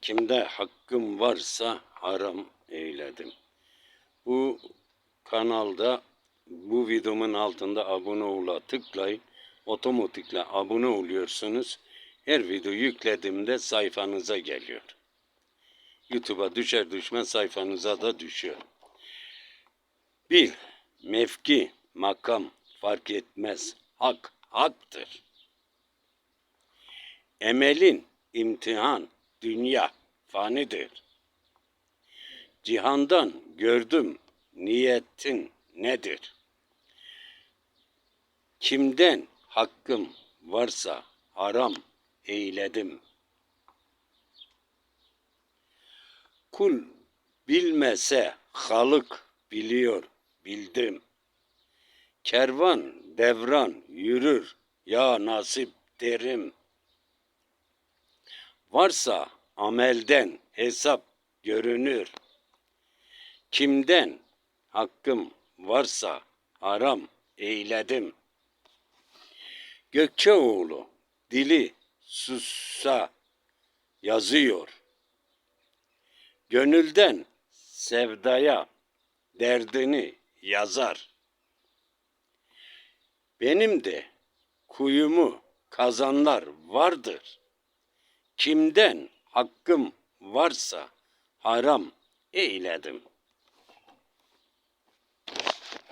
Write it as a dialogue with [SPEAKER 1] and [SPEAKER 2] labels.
[SPEAKER 1] Kimde hakkım varsa haram eyledim. Bu kanalda bu videomun altında abone ol'a tıklayın. Otomatikle abone oluyorsunuz. Her video yüklediğimde sayfanıza geliyor. YouTube'a düşer düşmez sayfanıza da düşüyor. Bil, mevki, makam fark etmez. Hak, haktır. Emelin, imtihan, dünya fanidir. Cihandan gördüm niyetin nedir? Kimden hakkım varsa haram eyledim. Kul bilmese halık biliyor bildim. Kervan devran yürür ya nasip derim. Varsa amelden hesap görünür. Kimden hakkım varsa haram eyledim. Gökçeoğlu dili sussa yazıyor. Gönülden sevdaya derdini yazar. Benim de kuyumu kazanlar vardır. Kimden hakkım varsa haram eyledim.